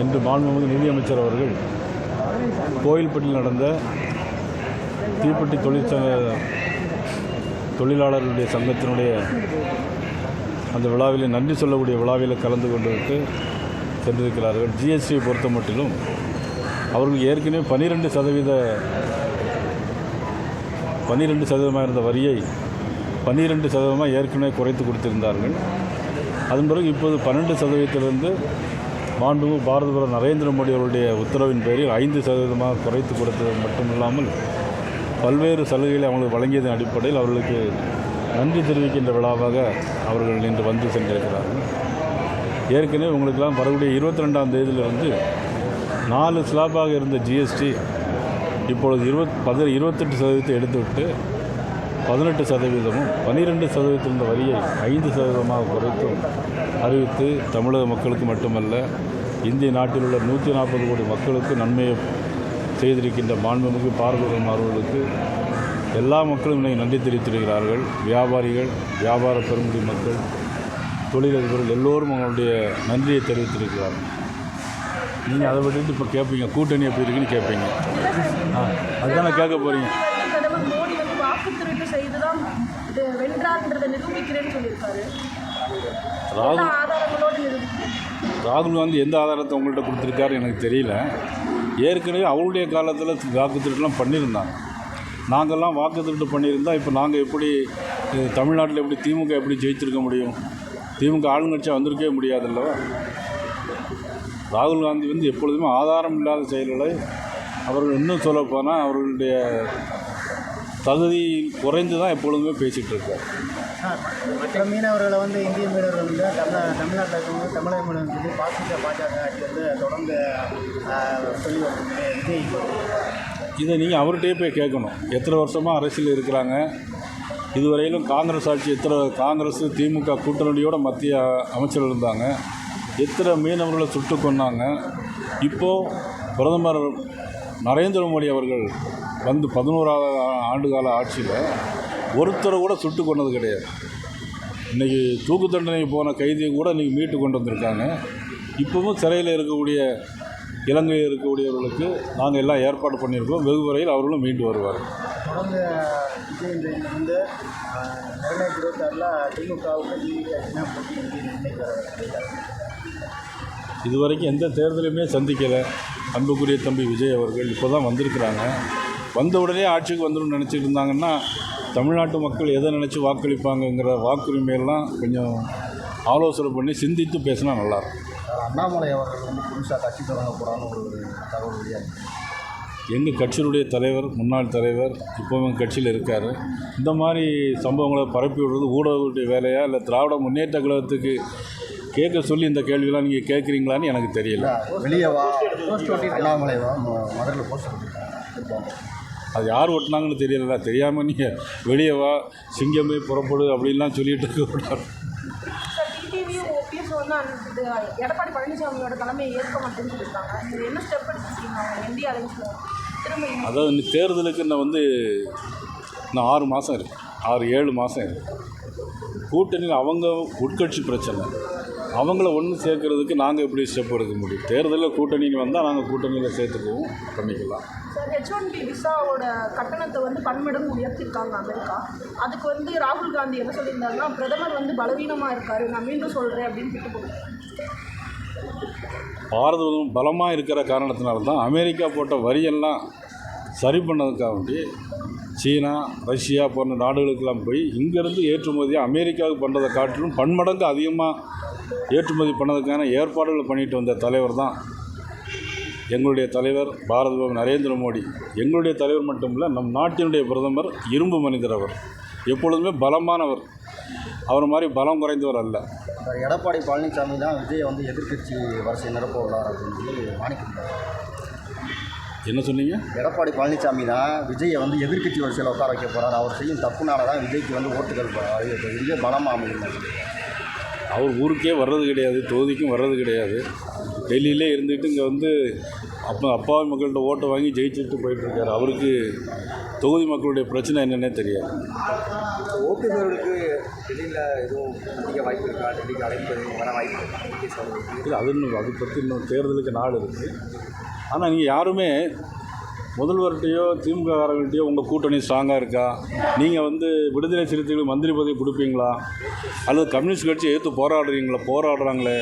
இன்று மாண்புமிகு நிதியமைச்சர் அவர்கள் கோயில்பட்டியில் நடந்த தீப்பெட்டி தொழிற்சங்க தொழிலாளர்களுடைய சங்கத்தினுடைய அந்த விழாவில் நன்றி சொல்லக்கூடிய விழாவில் கலந்து கொண்டு சென்றிருக்கிறார்கள். ஜிஎஸ்டியை பொறுத்த மட்டிலும் அவர்கள் ஏற்கனவே பன்னிரெண்டு சதவீத பன்னிரெண்டு சதவீதமாக இருந்த வரியை பன்னிரெண்டு சதவீதமாக ஏற்கனவே குறைத்து கொடுத்திருந்தார்கள். அதன் பிறகு இப்போது பன்னெண்டு சதவீதத்திலிருந்து மாண்புமிகு பாரத பிரதமர் நரேந்திர மோடி அவருடைய உத்தரவின் பேரில் ஐந்து சதவீதமாக குறைத்து கொடுத்தது மட்டுமில்லாமல் பல்வேறு சலுகைகளை அவங்களுக்கு வழங்கியதன் அடிப்படையில் அவர்களுக்கு நன்றி தெரிவிக்கின்ற விழாவாக அவர்கள் இன்று வந்து சென்றிருக்கிறார்கள். ஏற்கனவே உங்களுக்கெல்லாம் வரக்கூடிய இருபத்தி ரெண்டாம் தேதியிலிருந்து நாலு ஸ்லாப்பாக இருந்த ஜிஎஸ்டி இப்பொழுது இருபத் பதி இருபத்தெட்டு சதவீதத்தை எடுத்துவிட்டு பதினெட்டு சதவீதமும் பன்னிரெண்டு சதவீதத்தில் இருந்த வரியை ஐந்து சதவீதமாக குறைத்தும் அறிவித்து தமிழக மக்களுக்கு மட்டுமல்ல இந்திய நாட்டில் உள்ள நூற்றி நாற்பது கோடி மக்களுக்கு நன்மையை செய்திருக்கின்ற மாண்புமிகு பார்வதம் அவர்களுக்கு எல்லா மக்களும் இன்னைக்கு நன்றி தெரிவித்திருக்கிறார்கள். வியாபாரிகள் வியாபார பெருமுடி மக்கள் தொழிலதிபர்கள் எல்லோரும் அவங்களுடைய நன்றியை தெரிவித்திருக்கிறார்கள். நீங்கள் அதை விட்டுட்டு இப்போ கேட்பீங்க கூட்டணி எப்படி இருக்குன்னு கேட்பீங்க ஆ அதுதானே கேட்க போகிறீங்க செய்துதான் இது வென்றார்ன்றதை நிரூபிக்கிறேன்னு சொல்லியிருக்காரு. ராகுல் எல்லா ஆதாரங்களோடு நிரூபிக்கிறேன்? ராகுல் காந்தி எந்த ஆதாரத்தை உங்கள்கிட்ட கொடுத்துருக்காரு எனக்கு தெரியல. ஏற்கனவே அவருடைய காலத்தில் வாக்கு திருட்டுலாம் பண்ணியிருந்தாங்க. நாங்கள்லாம் வாக்கு திருட்டு பண்ணியிருந்தா இப்போ நாங்கள் எப்படி தமிழ்நாட்டில் எப்படி திமுக எப்படி ஜெயிச்சிருக்க முடியும்? திமுக ஆளுங்கட்சியாக வந்திருக்கவே முடியாதுல்லவா? ராகுல் காந்தி வந்து எப்பொழுதுமே ஆதாரம் இல்லாத செயல்களை அவர்கள் இன்னும் சொல்லப்போனால் அவர்களுடைய தகுதி குறைந்து தான் எப்பொழுதுமே பேசிகிட்டு இருக்கார். மற்ற மீனவர்களை வந்து இந்திய மீனவர்கள் வந்து தமிழ் தமிழ்நாட்டில் இருக்கவங்க தமிழக மீனவர்கள் சொல்லி பாசிட்ட பாஜக ஆட்சி வந்து தொடர்ந்து சொல்லி இதை நீங்கள் அவர்கிட்டயே போய் கேட்கணும். எத்தனை வருஷமாக அரசியல் இருக்கிறாங்க? இதுவரையிலும் காங்கிரஸ் ஆட்சி எத்தனை காங்கிரஸ் திமுக கூட்டணியோட மத்திய அமைச்சர்கள் இருந்தாங்க. எத்தனை மீனவர்களை சுட்டு கொன்னாங்க? இப்போது பிரதமர் நரேந்திர மோடி அவர்கள் வந்து பதினோராவது ஆண்டு கால ஆட்சியில் ஒருத்தரை கூட சுட்டு கொன்னது கிடையாது. இன்றைக்கி தூக்கு தண்டனை போன கைதியை கூட இன்றைக்கி மீட்டு கொண்டு வந்திருக்காங்க. இப்போவும் சிறையில் இருக்கக்கூடிய இலங்கையில் இருக்கக்கூடியவர்களுக்கு நாங்கள் எல்லாம் ஏற்பாடு பண்ணியிருக்கோம். வெகு விரைவில் அவர்களும் மீண்டு வருவார் தொடர்ந்து இந்த இருபத்தாறில் திமுகவுக்கு இதுவரைக்கும் எந்த தேர்தலையுமே சந்திக்கலை. அன்புக்குரிய தம்பி விஜய் அவர்கள் இப்போ தான் வந்திருக்கிறாங்க. வந்த உடனே ஆட்சிக்கு வந்துடும் நினச்சிட்டு இருந்தாங்கன்னா தமிழ்நாட்டு மக்கள் எதை நினச்சி வாக்களிப்பாங்கங்கிற வாக்குரிமையெல்லாம் கொஞ்சம் ஆலோசனை பண்ணி சிந்தித்து பேசினா நல்லாயிருக்கும். அண்ணாமலை அவர்கள் வந்து புதுசாக கட்சி தொடங்க போகிறான்னு ஒரு தகவல் வெளியாகி எங்கள் கட்சியினுடைய தலைவர் முன்னாள் தலைவர் இப்போவும் கட்சியில் இருக்கார். இந்த மாதிரி சம்பவங்களை பரப்பி விடுறது ஊடகங்களுடைய வேலையா இல்லை திராவிட முன்னேற்ற கழகத்துக்கு கேட்க சொல்லி இந்த கேள்வியெல்லாம் நீங்கள் கேட்குறீங்களான்னு எனக்கு தெரியல. வெளியே வா. அண்ணாமலை வா. ம- மதுரையில் போஸ்ட் அது யார் ஒட்டினாங்கன்னு தெரியல தெரியாமல் நீங்கள் வெளியே வா சிங்கமே புறப்படு அப்படின்லாம் சொல்லிட்டு இது எடப்பாடி பழனிசாமியோட தலைமையை ஏற்க மாட்டேன்னு சொல்லியிருக்காங்க இது என்ன ஸ்டெப் எடுத்துருக்கீங்க? அவங்க இந்திய அலைன்ஸில் திரும்ப இந்த அதாவது தேர்தலுக்கு இன்னும் வந்து இன்னும் ஆறு மாதம் இருக்குது ஆறு ஏழு மாதம் இருக்குது கூட்டணியில் அவங்க உட்கட்சி பிரச்சனை. அவங்கள ஒன்று சேர்க்கறதுக்கு நாங்கள் எப்படி ஸ்டெப் எடுக்க முடியும்? தேர்தலில் கூட்டணிக்கு வந்தால் நாங்கள் கூட்டணியில் சேர்த்துக்குவோம். பண்ணிக்கலாம். சார் ஹெச் ஒன் பி விசாவோட கட்டணத்தை வந்து பன்மடங்கு உயர்த்திருக்காங்க அமெரிக்கா. அதுக்கு வந்து ராகுல் காந்தி என்ன சொல்லியிருந்தாருன்னா பிரதமர் வந்து பலவீனமாக இருக்காரு. நான் மீண்டும் சொல்கிறேன் அப்படின்னு போட்டுருக்காரு பாரதம் பலமாக இருக்கிற காரணத்தினால தான் அமெரிக்கா போட்ட வரியெல்லாம் சரி பண்ணதுக்காக வேண்டி சீனா ரஷ்யா போன்ற நாடுகளுக்கெல்லாம் போய் இங்கேருந்து ஏற்றுமதியை அமெரிக்காவுக்கு பண்ணுறதை காட்டிலும் பன்மடங்கு அதிகமாக ஏற்றுமதி பண்ணதுக்கான ஏற்பாடுகளை பண்ணிட்டு வந்த தலைவர் தான் எங்களுடைய தலைவர் பாரத நரேந்திர மோடி. எங்களுடைய தலைவர் மட்டுமில்லை நம் நாட்டினுடைய பிரதமர் இரும்பு மனிதர் அவர். எப்பொழுதுமே பலமானவர். அவர் மாதிரி பலம் குறைந்தவர் அல்ல. எடப்பாடி பழனிசாமி தான் விஜயை வந்து எதிர்க்கட்சி வரிசை நிரப்ப உள்ளார் அப்படின்னு சொல்லி மாணிக்கிறார் என்ன சொன்னீங்க? எடப்பாடி பழனிசாமி தான் விஜயை வந்து எதிர்க்கட்சி வரிசையில் உட்கார வைக்க போகிறார் அவர் செய்யும் தப்புனால தான் விஜய்க்கு வந்து ஓட்டுகள் ப- அதிகரிப்பு. இதுவே பலமாக அமையும் அவர் ஊருக்கே வர்றது கிடையாது தொகுதிக்கும் வர்றது கிடையாது. டெல்லியிலே இருந்துட்டு இங்கே வந்து அப்போ அப்பாவி மக்கள்கிட்ட ஓட்டை வாங்கி ஜெயிச்சுட்டு போயிட்டுருக்காரு. அவருக்கு தொகுதி மக்களுடைய பிரச்சனை என்னன்னே தெரியாது. ஓபிஎஸ் அவர்களுக்கு டெல்லியில் எதுவும் அதிக வாய்ப்பு இருக்கா? டெல்லிக்கு அழைப்பு வர வாய்ப்பு இல்லை அது இன்னும் அதை பற்றி இன்னும் தேர்தலுக்கு நாள் இருக்குது ஆனால் நீங்கள் யாருமே முதல்வர்கிட்டயோ திமுககாரங்கள்ட்டையோ உங்கள் கூட்டணி ஸ்ட்ராங்காக இருக்கா? நீங்கள் வந்து விடுதலை சிறுத்தைகளுக்கு மந்திரி பதவி கொடுப்பீங்களா? அல்லது கம்யூனிஸ்ட் கட்சி எதிர்த்து போராடுறீங்களா? போராடுறாங்களே.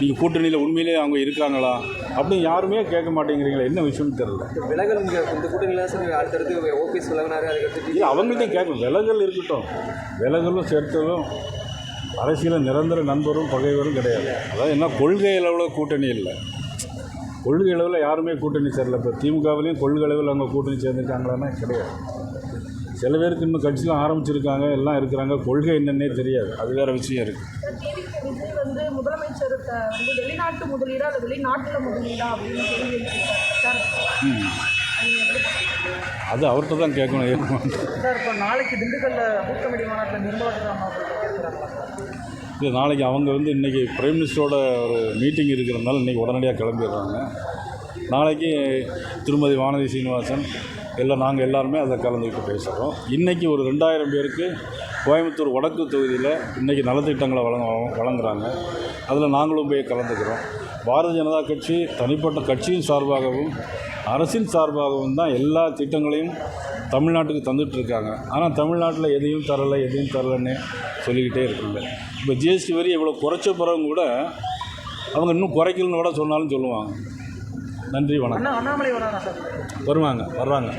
நீங்கள் கூட்டணியில் உண்மையிலேயே அவங்க இருக்காங்களா அப்படின்னு யாருமே கேட்க மாட்டேங்கிறீங்களா. என்ன விஷயம்னு தெரியல. விலகல் இந்த கூட்டணியில் சார் அடுத்தடுத்து ஓபிஎஸ் விலகினாரு அதுக்கடுத்து இல்லை அவங்கள்ட்டையும் கேட்கணும். விலகல் இருக்கட்டும். விலகலும் சேர்த்ததும் அரசியலில் நிரந்தர நண்பரும் பகைவரும் கிடையாது. அதாவது என்ன கொள்கை அளவில் கூட்டணி இல்லை. கொள்கை அளவில் யாருமே கூட்டணி சேரல. இப்போ திமுகவிலையும் கொள்கை அளவில் அவங்க கூட்டணி சேர்ந்துருக்காங்களான்னா கிடையாது. சில பேருக்கு இன்னும் கட்சியில் ஆரம்பிச்சிருக்காங்க எல்லாம் இருக்கிறாங்க. கொள்கை என்னன்னே தெரியாது. அது வேறு விஷயம் இருக்குது வந்து வந்து வெளிநாட்டு முதலீடா அது வெளிநாட்டில் முதலீடா அப்படின்னு கேள்வி. அது அவர்கிட்ட தான் கேட்கணும் சார் இப்போ நாளைக்கு திண்டுக்கல்ல பூத் கமிட்டி மாநாட்டில் நிர்மலா இல்லை நாளைக்கு அவங்க வந்து இன்றைக்கி பிரைம் மினிஸ்டரோட ஒரு மீட்டிங் இருக்கிறதுனால இன்றைக்கி உடனடியாக கிளம்பிடுறாங்க. நாளைக்கு திருமதி வானதி சீனிவாசன் எல்லாம் நாங்கள் எல்லாருமே அதை கலந்துக்கிட்டு பேசுகிறோம் இன்றைக்கி ஒரு ரெண்டாயிரம் பேருக்கு கோயம்புத்தூர் வடக்கு தொகுதியில் இன்றைக்கி நலத்திட்டங்களை வழங்க வழங்குறாங்க. அதில் நாங்களும் போய் கலந்துக்கிறோம். பாரதிய ஜனதா கட்சி தனிப்பட்ட கட்சியின் சார்பாகவும் அரசின் சார்பாகவும் தான் எல்லா திட்டங்களையும் தமிழ்நாட்டுக்கு தந்துட்டு இருக்காங்க ஆனால் தமிழ்நாட்டில் எதையும் தரலை எதையும் தரலைன்னு சொல்லிக்கிட்டே இருக்குங்க. இப்போ ஜிஎஸ்டி வரி இவ்வளோ குறைச்ச பிறகும் கூட அவங்க இன்னும் குறைக்கலன்னு கூட சொன்னாலும் சொல்லுவாங்க. நன்றி வணக்கம். வருவாங்க வர்றாங்க.